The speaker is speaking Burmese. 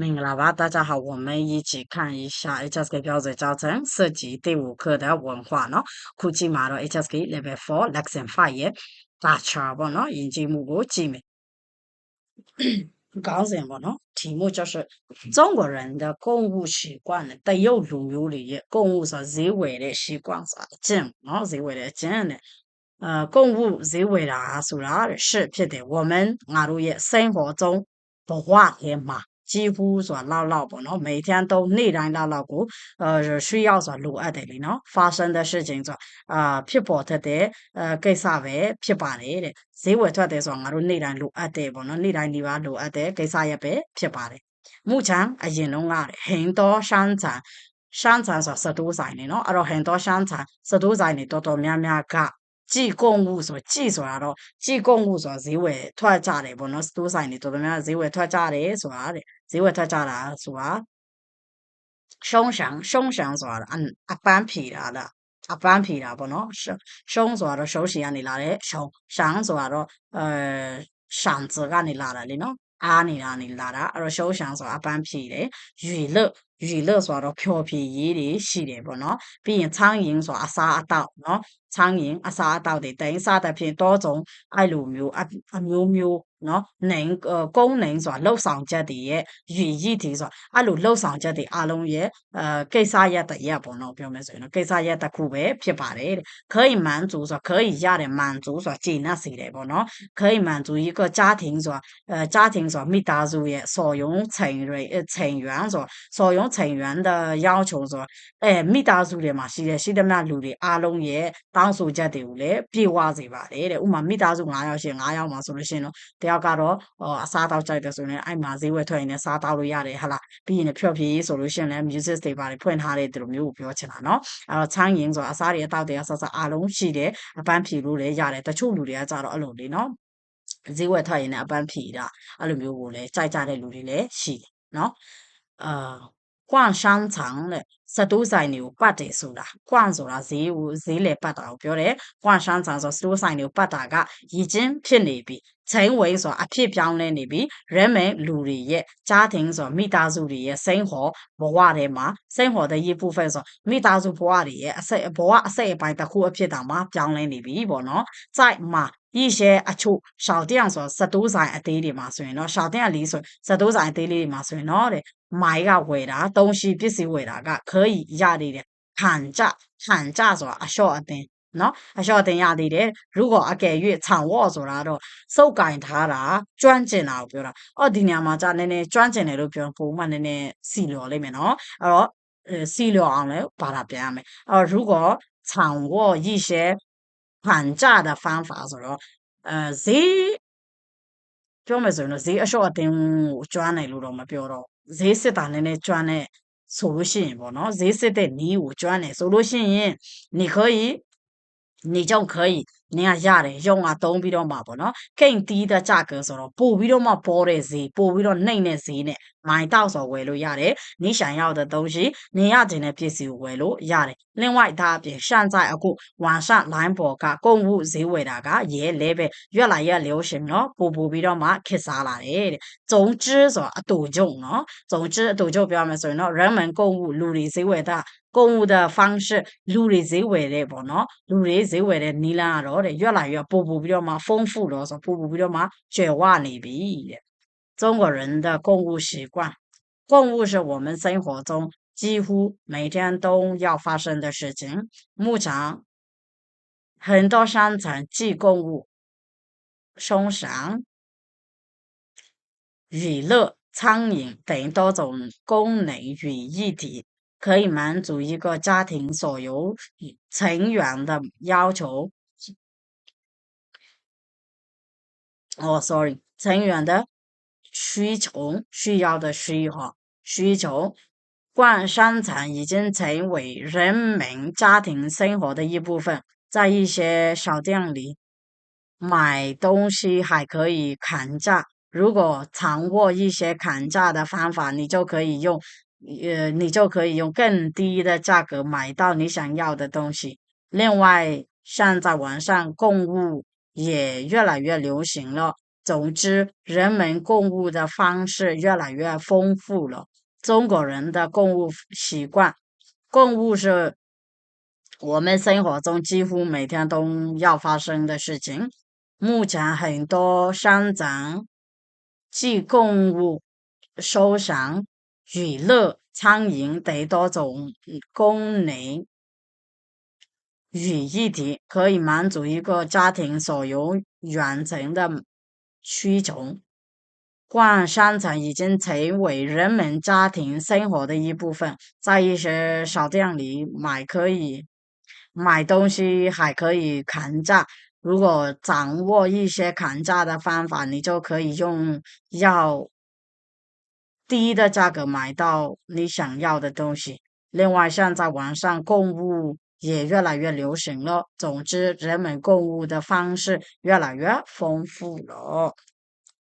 明老爸？大家好，我们一起看一下 HSK 标准教程涉及第五课的文化呢。估计嘛咯，HSK Level Four Lesson Five 大全部呢，已经目过几枚。搞什么呢？题目就是中国人的购物习惯呢，得有拥有里的购物是为的习惯上的，进啊是为的进的。呃，购物是为了啥的？是别的，我们俺们也生活中不花钱嘛。 几乎ဆိုတာလောက်လောက်ပေါ့နော်每天都နေ့တိုင်းလောက်လောက်ကို呃需要ဆိုတာလိုအပ်တယ်လीနော်发生的事情ဆိုတာအာဖြစ်ပေါ်တတ်တဲ့အဲကိစ္စပဲဖြစ်ပါတယ်တဲ့ဈေးဝယ်ထွက်တယ်ဆိုတာငါတို့နေ့တိုင်းလိုအပ်တယ်ပေါ့နော်နေ့တိုင်းဒီပါလိုအပ်တဲ့ကိစ္စရပ်ပဲဖြစ်ပါတယ်目前အရင်တုန်းက很多商场商场ဆိုတာစတိုးဆိုင်နေနော်အဲ့တော့很多商场စတိုးဆိုင်နေတော်တော်များများက ကြည်ကုန်မှုဆိုကြည်ဆိုတာတော့ကြည်ကုန်မှုဆိုတာဈေးဝယ်ထွက်ကြတယ်ပေါ့နော်စတိုးဆိုင်နေတော်တော်များများဈေးဝယ်ထွက်ကြတယ်ဆိုတာတဲ့ဈေးဝယ်ထွက်ကြတာဆိုတာရှုံးရှံရှုံးရှံဆိုတာအအပန်းဖြေတာလားအပန်းဖြေတာပေါ့နော်ရှုံးရှုံးဆိုတာတော့ရှုံးရှင်ကနေလာတဲ့ရှုံးရှံဆိုတာတော့အဲရှံ字ကနေလာတာလေနော်အားနေတာနေလာတာအဲ့တော့ရှုံးရှံဆိုတာအပန်းဖြေတယ်ရွေ乐ရွေ乐ဆိုတော့ဖျော်ဖြေရေးတွေရှိတယ်ပေါ့နော်ပြီးရင်苍蝇ဆိုတာအစားအသောက်နော်苍蝇အစားအသောက်တွေတိုင်းစားတဲ့ဖြင့်多种အဲ့လိုမျိုးအမျိုးမျိုးနော်နိုင်ကုန်းနိုင်ဆိုတာလှုပ်ဆောင်ချက်တွေရဲ့ရည်ရည်တည်ဆိုတာအဲ့လိုလှုပ်ဆောင်ချက်တွေအလုံးရဲ့အဲကိစ္စရက်တရက်ပေါ့နော်ပြောမယ်ဆိုရင်တော့ကိစ္စရက်တစ်ခုပဲဖြစ်ပါတယ်တဲ့可以满足ဆိုတာ可以ရတယ်满足ဆိုတာကျေနပ်စေတယ်ပေါ့နော်可以满足一个家庭ဆိုတာအဲ家庭ဆိုတာမိသားစုရဲ့所有成员成员ဆိုတာ所有 成员的要求说，哎，မိသားစုတွေမှာရှိတဲ့ရှိသမျှလူတွေအားလုံးရဲ့တောင်းဆိုချက်တွေကိုလည်းပြည့်ဝစေပါတယ်တဲ့။ဥပမာမိသားစု9ယောက်ရှင်9ယောက်မှာဆိုလို့ရှိရင်တော့တယောက်ကတော့အစားတောက်ကြိုက်တယ်ဆိုရင်အဲ့မှာဈေးဝယ်ထွက်ရင်လည်းစားတောက်လို့ရတယ်ဟလား။ပြီးရင်လည်းဖြော့ဖြေးဆိုလို့ရှိရင်လည်း music တွေပါတယ်ဖွင့်ထားတဲ့ဒီလိုမျိုးကိုပြောချင်တာနော်။အဲ့တော့ချမ်းရင်ဆိုအစားတွေအတောက်တွေအဆဆအားလုံးရှိတယ်။အပန်းဖြေလို့လည်းရတယ်။တချို့လူတွေကကြတော့အဲ့လိုလေနော်။ဈေးဝယ်ထွက်ရင်လည်းအပန်းဖြေတာအဲ့လိုမျိုးကိုလည်းကြိုက်ကြတဲ့လူတွေလည်းရှိတယ်နော်။အာ 逛商场တဲ့စတိုးဆိုင်တွေကိုပတ်တယ်ဆိုတာကွန့်ဆိုတာဈေးကိုဈေးလေပတ်တာကိုပြောတယ်ကွန့်商场ဆိုစတိုးဆိုင်တွေကိုပတ်တာကရည်ချင်းဖြစ်နေပြီချိန်ဝိဆိုတာအဖြစ်ပြောင်းလဲနေပြီရမန်လူတွေရဲ့家庭ဆိုမိသားစုတွေရဲ့စိန်ဟောဘဝထဲမှာစိန်ဟောတဲ့ရေးဖို့ဖက်ဆိုမိသားစုဘဝတွေရဲ့အစိတ်ဘဝအစိတ်အပိုင်းတစ်ခုအဖြစ်တောင်မှပြောင်းလဲနေပြီပေါ့နော်在မှာ 一些အချို့小店ဆိုစတိုးဆိုင်အသေးတွေမှာဆိုရင်တော့小店လေးဆိုစတိုးဆိုင်အသေးလေးတွေမှာဆိုရင်တော့တဲ့မိုင်းကဝယ်တာတုံးရှိပစ္စည်းဝယ်တာက可以ရသေးတယ်ဟန်ကြဟန်ကြဆိုတာအလျှော့အသင်းနော်အလျှော့တင်ရသေးတယ်如果အကယ်၍ခြံဝေါ့ဆိုတာတော့စုပ်ကင်ထားတာကျွမ်းကျင်တာကိုပြောတာအော်ဒီနေရာမှာじゃနည်းနည်းကျွမ်းကျင်တယ်လို့ပြောပုံမှနည်းနည်းစီလျော်လိမ့်မယ်နော်အဲ့တော့စီလျော်အောင်လည်းဘာသာပြန်ရမယ်အော်如果场握一些 反价的方法ဆိုတော့အဲဈေးပြောမယ်ဆိုရင်တော့ဈေးအလျှော့အတင်းကိုကျွမ်းတယ်လို့တော့မပြောတော့ဈေးစစ်တာနည်းနည်းကျွမ်းတဲ့ဆိုလို့ရှိရင်ပေါ့နော်ဈေးစစ်တဲ့နီးကိုကျွမ်းတယ်ဆိုလို့ရှိရင်你可以你就可以နင်ကရတယ်ရုံကသုံးပြီးတော့မှပေါ့နော်ကိန့်တီးတဲ့ကြကဆိုတော့ပို့ပြီးတော့မှပေါ်တဲ့ဈေးပို့ပြီးတော့နှိမ့်တဲ့ဈေးနဲ့ 买到手为了亚的，你想要的东西，你要进的必须为了亚的。另外，它比现在啊个网上兰博噶购物行为大家也来呗，越来越流行了，不不比到嘛去啥啦的。总之说多种咯，总之多种表面说呢，人们购物努力行为的。购物的方式，လူတွေဈေးဝယ်တဲ့ပေါ့နော်လူတွေဈေးဝယ်တဲ့နီလန်းကတော့တဲ့ရွက်လာရွက်ပို့ပို့ပြီးတော့မှ丰富တော့ဆိုပို့ပို့ပြီးတော့မှကျွယ်ဝနေပြီတဲ့ 中国人的购物习惯。购物是我们生活中几乎每天都要发生的事情。目前，很多商场既购物、商场、娱乐、餐饮等多种功能于一体，可以满足一个家庭所有成员的要求。哦，sorry，成员的。需求需要的需哈需求，逛商场已经成为人们家庭生活的一部分。在一些小店里买东西还可以砍价，如果掌握一些砍价的方法，你就可以用呃，你就可以用更低的价格买到你想要的东西。另外，像在网上购物也越来越流行了。总之，人们购物的方式越来越丰富了。中国人的购物习惯，购物是我们生活中几乎每天都要发生的事情。目前很多商场既购物、收藏、娱乐、餐饮等多种功能于一体，可以满足一个家庭所有远程的需求。逛商场已经成为人们家庭生活的一部分，在一些小店里买可以买东西，还可以砍价。如果掌握一些砍价的方法，你就可以用要低的价格买到你想要的东西。另外，像在网上购物也越来越流行了。总之，人们购物的方式越来越丰富了。